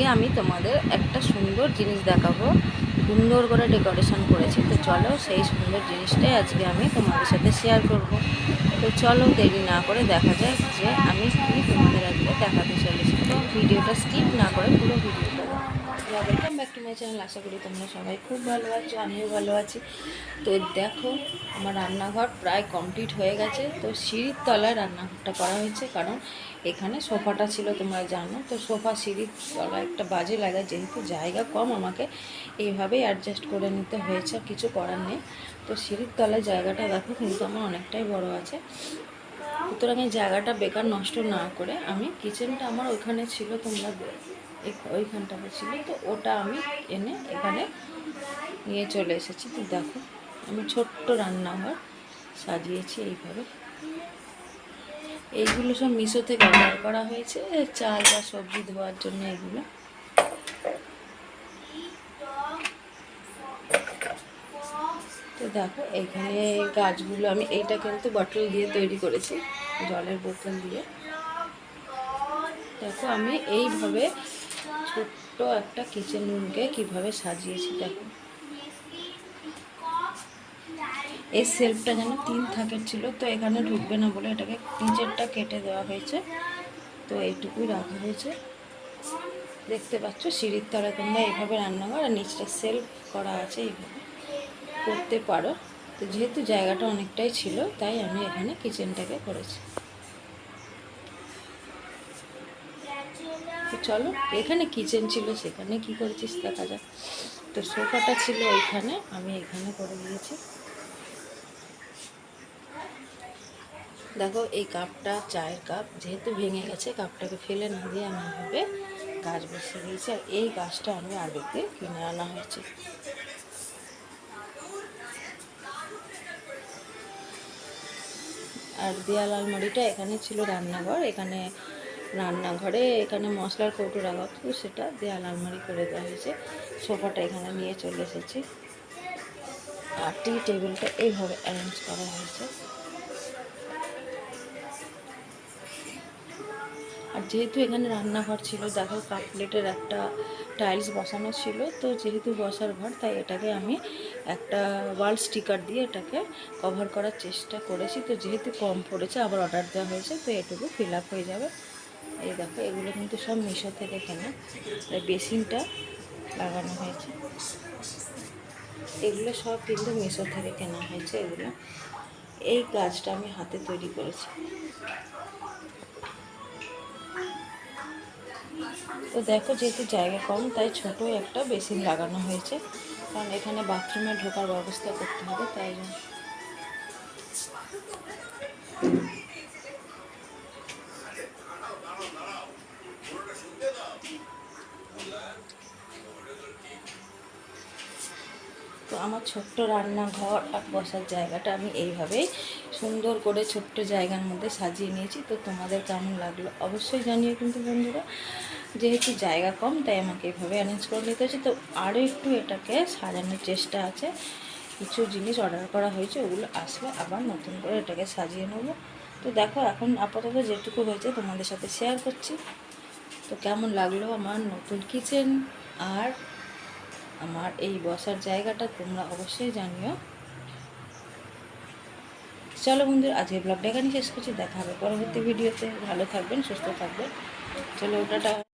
আজকে আমি তোমাদের একটা সুন্দর জিনিস দেখাবো। সুন্দর করে ডেকোরেশন করেছি। তো চলো সেই সুন্দর জিনিসটাই আজকে আমি তোমাদের সাথে শেয়ার করব। তো চলো দেরি না করে দেখা যায় যে আমি কি তোমাদের আজকে দেখাতে চলেছি। তো ভিডিওটা স্কিপ না করে পুরো ভিডিওটা welcome back to my channel আশা করি তোমরা সবাই খুব ভালো আছো, আমিও ভালো আছি। তো দেখো, আমার রান্নাঘর প্রায় কমপ্লিট হয়ে গেছে। তো সিঁড়ির তলায় রান্নাঘরটা করা হয়েছে, কারণ এখানে সোফাটা ছিল, তোমরা জানো। তো সোফা সিঁড়ির তলায় একটা বাজে লাগে, যেহেতু জায়গা কম, আমাকে এইভাবেই অ্যাডজাস্ট করে নিতে হয়েছে কিছু করার নেই। তো সিঁড়ির তলায় জায়গাটা দেখো, কিন্তু আমার অনেকটাই বড় আছে। সুতরাং এই জায়গাটা বেকার নষ্ট না করে আমি কিচেনটা আমার ওইখানে ছিল, তোমরা ওইখানটাতে ছিল তো ওটা আমি এনে এখানে নিয়ে চলে এসেছি। তো দেখো, আমি ছোট্ট রান্নাঘর সাজিয়েছি এইভাবে। এইগুলো সব মিশো থেকে অর্ডার করা হয়েছে, চাল বা সবজি ধোয়ার জন্য এগুলো তো দেখো, এখানে গাছগুলো, আমি এইটা কিন্তু বটল দিয়ে তৈরি করেছি, জলের বোতল দিয়ে। দেখো, আমি এইভাবে ছোট্ট একটা কিচেন রুমকে কীভাবে সাজিয়েছি দেখো। এই সেলফটা যেন তিন থাকের ছিল, তো এখানে ঢুকবে না বলে এটাকে নিচেরটা কেটে দেওয়া হয়েছে। তো এইটুকুই রাখা হয়েছে। দেখতে পাচ্ছ সিঁড়ির তলায় তোমরা এইভাবে রান্নাঘর আর নিচটা সেলফ করা আছে এইভাবে করতে পারো। তো যেহেতু জায়গাটা অনেকটাই ছিল, তাই আমি এখানে কিচেনটাকে করেছি। তো চলো? এখানে কিচেন ছিল, সেখানে কি করেছিস দেখা যাক। তো সোফাটা ছিল ওইখানে, আমি এখানে করে দিয়েছি। দেখো, এই কাপটা চায়ের কাপ, যেহেতু ভেঙে গেছে, কাপটাকে ফেলে না দিয়ে আমি এভাবে গাছ বসিয়ে দিয়েছি আর এই গাছটা আমি আরবিতে কিনে আনা হয়েছে। আর দেয়াল আলমারিটা এখানে ছিল রান্নাঘর, এখানে রান্নাঘরে এখানে মশলার কৌটো রাখা হতো সেটা দেয়াল আলমারি করে দেওয়া হয়েছে। সোফাটা এখানে নিয়ে চলে এসেছি। আর টি টেবিলটা এইভাবে অ্যারেঞ্জ করা হয়েছে। আর যেহেতু এখানে রান্নাঘর ছিল, দেখো কাপ প্লেটের একটা টাইলস বসানো ছিল, তো যেহেতু বসার ঘর, তাই এটাকে আমি একটা ওয়াল স্টিকার দিয়ে এটাকে কভার করার চেষ্টা করেছি। তো যেহেতু কম পড়েছে, আবার অর্ডার দেওয়া হয়েছে, তো এটুকু ফিল আপ হয়ে যাবে। এই দেখো, এগুলো কিন্তু সব মিশো থেকে কেনা। বেসিনটা লাগানো হয়েছে। এগুলো সব কিন্তু মিশো থেকে কেনা হয়েছে এগুলো। এই গাছটা আমি হাতে তৈরি করেছি। তো দেখো, যেহেতু জায়গা কম, তাই ছোট একটা বেসিন লাগানো হয়েছে। কারণ এখানে বাথরুমে ঢোকার ব্যবস্থা করতে হবে, তাই জন্য। তো আমার ছোট্ট রান্নাঘর আর বসার জায়গাটা আমি এইভাবেই সুন্দর করে ছোট্ট জায়গার মধ্যে সাজিয়ে নিয়েছি। তো তোমাদের কেমন লাগল অবশ্যই জানিও কিন্তু বন্ধুরা। যেহেতু জায়গা কম, তাই আমাকে এইভাবে অ্যারেঞ্জ করে নিতে হচ্ছে তো আরও একটু এটাকে সাজানোর চেষ্টা আছে। কিছু জিনিস অর্ডার করা হয়েছে, ওগুলো আসলে আবার নতুন করে এটাকে সাজিয়ে নেব। তো দেখো এখন আপাতত যেটুকু হয়েছে তোমাদের সাথে শেয়ার করছি। তো কেমন লাগল আমার নতুন কিচেন আর আমার এই বসার জায়গাটা তোমরা অবশ্যই জানিও। চলো বন্ধুরা, আজকে ব্লগটা এখানে শেষ করছি। দেখা হবে পরবর্তী ভিডিওতে ভালো থাকবেন, সুস্থ থাকবেন। চলো ওটাটা